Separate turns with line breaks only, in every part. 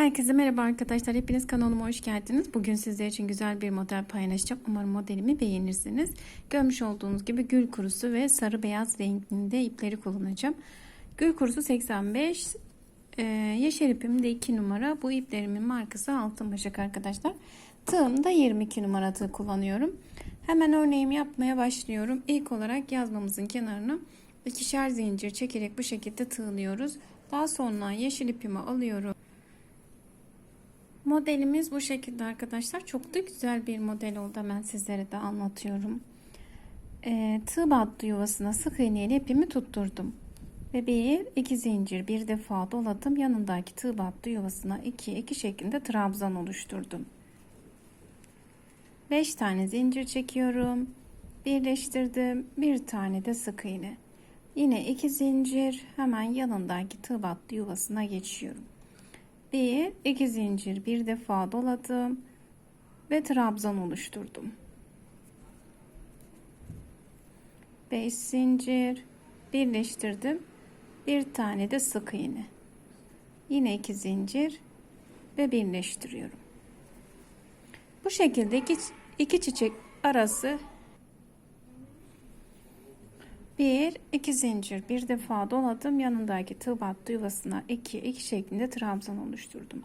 Herkese merhaba arkadaşlar. Hepiniz kanalıma hoş geldiniz. Bugün sizler için güzel bir model paylaşacağım. Umarım modelimi beğenirsiniz. Görmüş olduğunuz gibi gül kurusu ve sarı beyaz renginde ipleri kullanacağım. Gül kurusu 85. Ee, yeşil ipim de 2 numara. Bu iplerimin markası altın başak arkadaşlar. Tığım da 22 numara tığ kullanıyorum. Hemen örneğimi yapmaya başlıyorum. İlk olarak yazmamızın kenarına ikişer zincir çekerek bu şekilde tığlıyoruz. Daha sonra yeşil ipimi alıyorum. Modelimiz bu şekilde arkadaşlar. Çok da güzel bir model oldu. Ben sizlere de anlatıyorum. E, tığ battı yuvasına sık iğne ile ipimi tutturdum. Ve bir iki zincir bir defa doladım. Yanındaki tığ battı yuvasına iki iki şeklinde trabzan oluşturdum. Beş tane zincir çekiyorum. Birleştirdim. Bir tane de sık iğne. Yine iki zincir hemen yanındaki tığ battı yuvasına geçiyorum bir iki zincir bir defa doladım ve trabzan oluşturdum 5 zincir birleştirdim bir tane de sık iğne yine iki zincir ve birleştiriyorum bu şekilde iki, iki çiçek arası 1, 2 zincir bir defa doladım. Yanındaki tığ battı yuvasına 2, 2 şeklinde trabzan oluşturdum.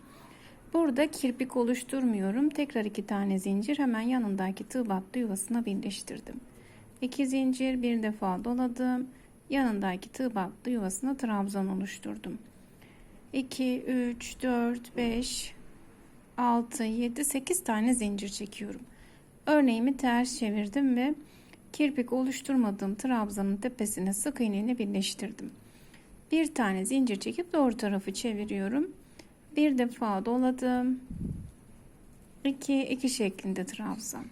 Burada kirpik oluşturmuyorum. Tekrar 2 tane zincir hemen yanındaki tığ battı yuvasına birleştirdim. 2 zincir bir defa doladım. Yanındaki tığ battı yuvasına trabzan oluşturdum. 2, 3, 4, 5, 6, 7, 8 tane zincir çekiyorum. Örneğimi ters çevirdim ve Kirpik oluşturmadığım trabzanın tepesine sık iğneni birleştirdim. Bir tane zincir çekip doğru tarafı çeviriyorum. Bir defa doladım. İki iki şeklinde trabzan.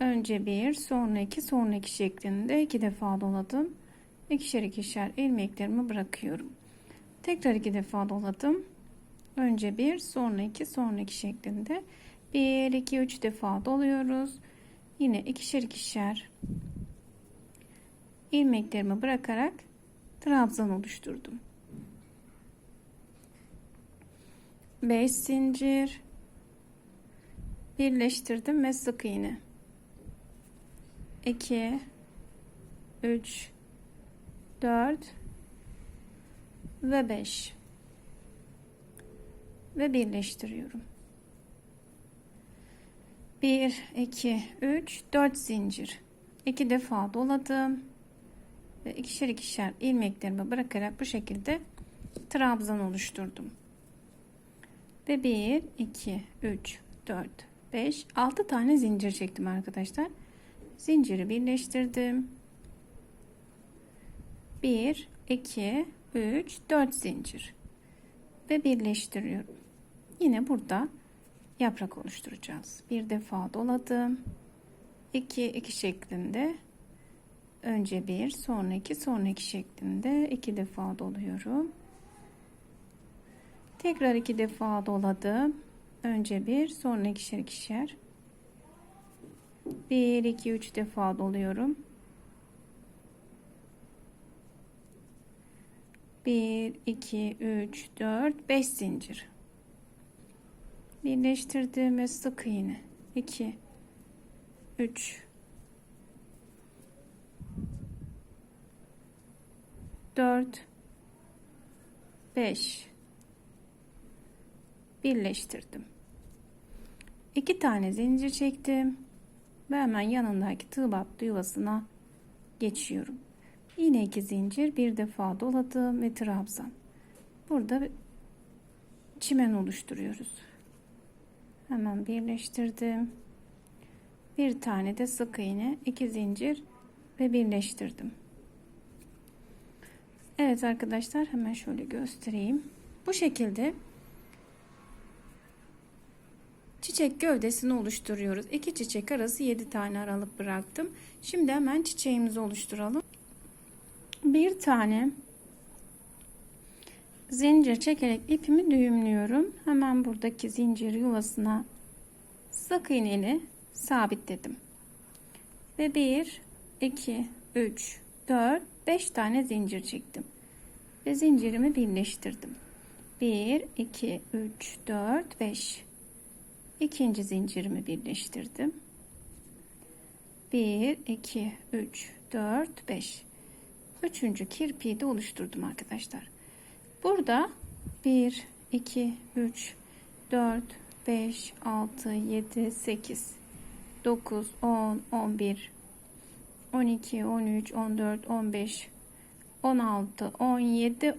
Önce bir, sonra iki, sonra iki şeklinde iki defa doladım. İkişer ikişer ilmeklerimi bırakıyorum. Tekrar iki defa doladım. Önce bir, sonra iki, sonra iki şeklinde bir, iki, üç defa doluyoruz yine ikişer ikişer ilmeklerimi bırakarak trabzan oluşturdum. 5 zincir birleştirdim ve sık iğne 2 3 4 ve 5 ve birleştiriyorum. 1 2 3 4 zincir 2 defa doladım ve ikişer ikişer ilmeklerimi bırakarak bu şekilde trabzan oluşturdum ve 1 2 3 4 5 6 tane zincir çektim arkadaşlar zinciri birleştirdim 1 2 3 4 zincir ve birleştiriyorum yine burada yaprak oluşturacağız. Bir defa doladım. İki iki şeklinde önce bir sonra iki sonra iki şeklinde iki defa doluyorum. Tekrar iki defa doladım. Önce bir sonra ikişer ikişer. Bir iki üç defa doluyorum. Bir iki üç dört beş zincir birleştirdiğimiz sık iğne 2 3 4 5 birleştirdim. 2 tane zincir çektim ve hemen yanındaki tığ battı yuvasına geçiyorum. Yine iki zincir bir defa doladım ve trabzan. Burada çimen oluşturuyoruz hemen birleştirdim. Bir tane de sık iğne, iki zincir ve birleştirdim. Evet arkadaşlar hemen şöyle göstereyim. Bu şekilde çiçek gövdesini oluşturuyoruz. İki çiçek arası 7 tane aralık bıraktım. Şimdi hemen çiçeğimizi oluşturalım. Bir tane zincir çekerek ipimi düğümlüyorum. Hemen buradaki zincir yuvasına sık iğneli sabitledim. Ve 1, 2, 3, 4, 5 tane zincir çektim. Ve zincirimi birleştirdim. 1, 2, 3, 4, 5. İkinci zincirimi birleştirdim. 1, 2, 3, 4, 5. Üçüncü kirpiği de oluşturdum arkadaşlar. Burada 1, 2, 3, 4, 5, 6, 7, 8, 9, 10, 11, 12, 13, 14, 15, 16, 17, 18.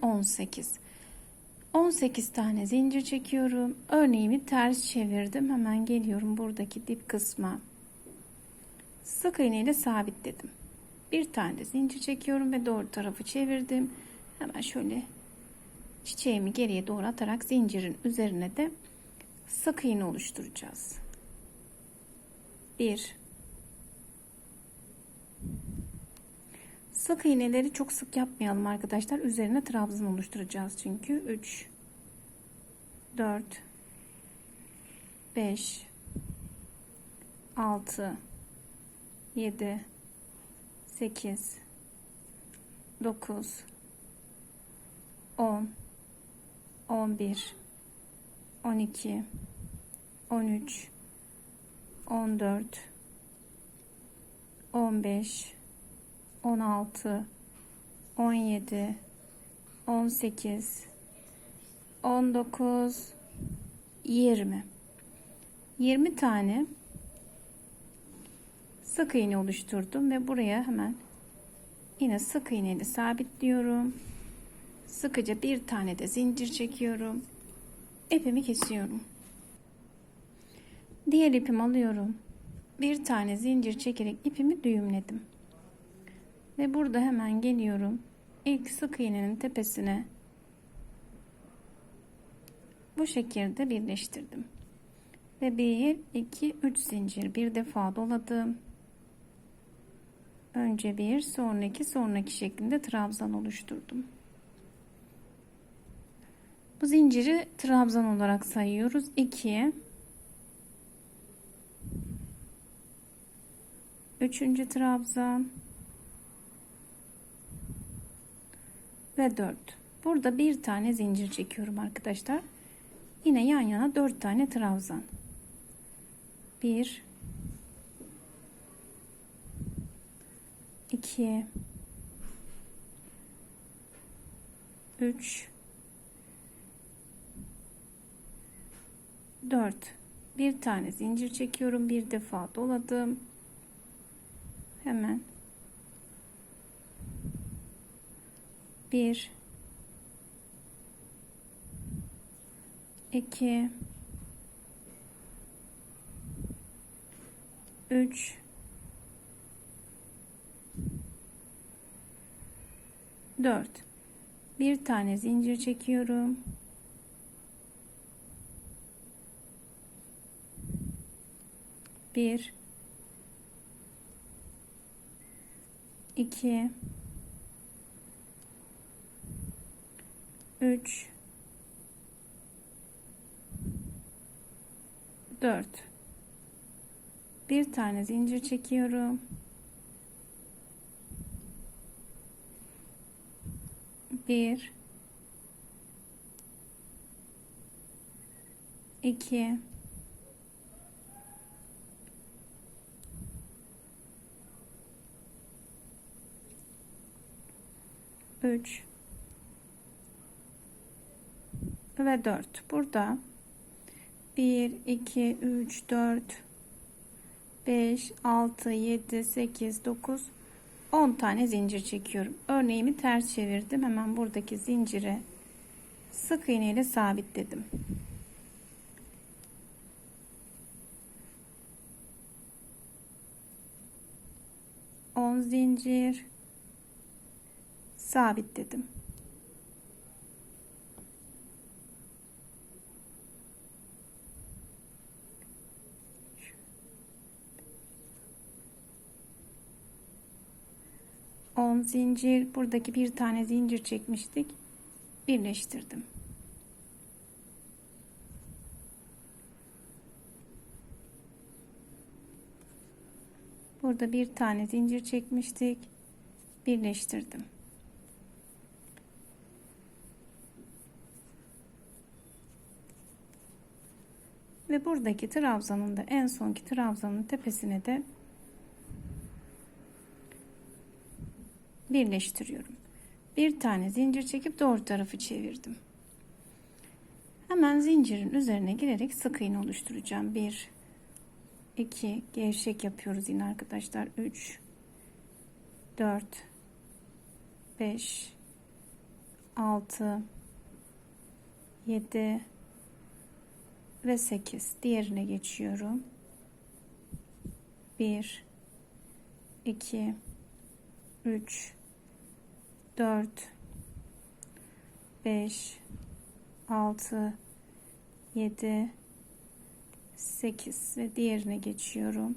18 tane zincir çekiyorum. Örneğimi ters çevirdim. Hemen geliyorum buradaki dip kısma. Sık iğne ile sabitledim. Bir tane zincir çekiyorum ve doğru tarafı çevirdim. Hemen şöyle çiçeğimi geriye doğru atarak zincirin üzerine de sık iğne oluşturacağız. 1 Sık iğneleri çok sık yapmayalım arkadaşlar. Üzerine trabzan oluşturacağız çünkü. 3 4 5 6 7 8 9 10 11 12 13 14 15 16 17 18 19 20 20 tane sık iğne oluşturdum ve buraya hemen yine sık iğneyle sabitliyorum. Sıkıca bir tane de zincir çekiyorum. İpimi kesiyorum. Diğer ipimi alıyorum. Bir tane zincir çekerek ipimi düğümledim. Ve burada hemen geliyorum. İlk sık iğnenin tepesine bu şekilde birleştirdim. Ve 1 2 3 zincir bir defa doladım. Önce bir, sonraki, sonraki şeklinde trabzan oluşturdum. Bu zinciri trabzan olarak sayıyoruz. 2 3. trabzan ve 4. Burada bir tane zincir çekiyorum arkadaşlar. Yine yan yana 4 tane trabzan. 1 2 3 4 bir tane zincir çekiyorum bir defa doladım hemen 1 2 3 4 bir tane zincir çekiyorum 1 2 3 4 bir tane zincir çekiyorum bir iki 3 ve 4 burada 1 2 3 4 5 6 7 8 9 10 tane zincir çekiyorum örneğimi ters çevirdim hemen buradaki zinciri sık iğne ile sabitledim on zincir Sabit dedim. on zincir buradaki bir tane zincir çekmiştik birleştirdim burada bir tane zincir çekmiştik birleştirdim ve buradaki trabzanın da en sonki trabzanın tepesine de birleştiriyorum. Bir tane zincir çekip doğru tarafı çevirdim. Hemen zincirin üzerine girerek sık iğne oluşturacağım. 1 2 gevşek yapıyoruz yine arkadaşlar. 3 4 5 6 7 ve 8. Diğerine geçiyorum. 1 2 3 4 5 6 7 8 ve diğerine geçiyorum.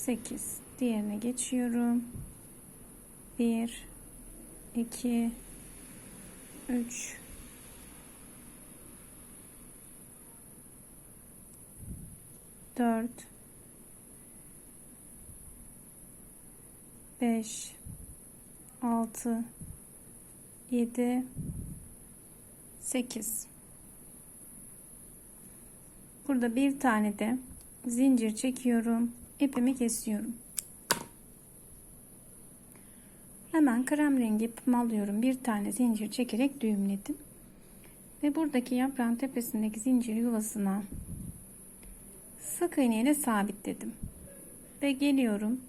8 diğerine geçiyorum 1 2 3 4 5 6 7 8 Burada bir tane de zincir çekiyorum ipimi kesiyorum. Hemen krem rengi ipimi alıyorum. Bir tane zincir çekerek düğümledim. Ve buradaki yaprağın tepesindeki zincir yuvasına sık iğne sabitledim. Ve geliyorum.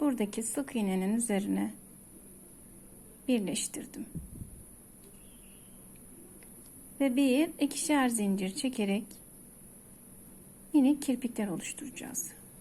Buradaki sık iğnenin üzerine birleştirdim. Ve bir ikişer zincir çekerek yine kirpikler oluşturacağız.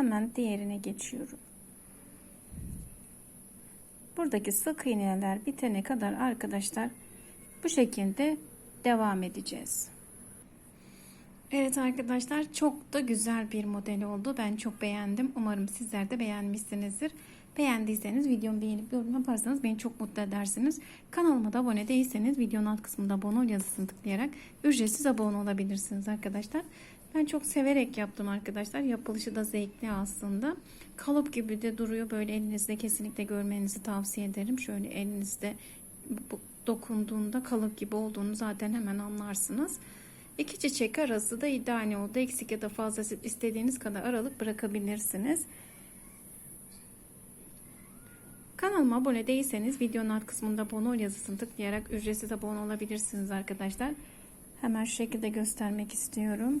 Hemen diğerine geçiyorum. Buradaki sık iğneler bitene kadar arkadaşlar bu şekilde devam edeceğiz. Evet arkadaşlar çok da güzel bir model oldu. Ben çok beğendim. Umarım sizler de beğenmişsinizdir. Beğendiyseniz videomu beğenip yorum yaparsanız beni çok mutlu edersiniz. Kanalıma da abone değilseniz videonun alt kısmında abone ol yazısını tıklayarak ücretsiz abone olabilirsiniz arkadaşlar. Ben çok severek yaptım arkadaşlar. Yapılışı da zevkli aslında. Kalıp gibi de duruyor. Böyle elinizde kesinlikle görmenizi tavsiye ederim. Şöyle elinizde dokunduğunda kalıp gibi olduğunu zaten hemen anlarsınız. İki çiçek arası da iddiane oldu. Eksik ya da fazla istediğiniz kadar aralık bırakabilirsiniz. Kanalıma abone değilseniz videonun alt kısmında bono yazısını tıklayarak ücretsiz abone olabilirsiniz arkadaşlar. Hemen şu şekilde göstermek istiyorum.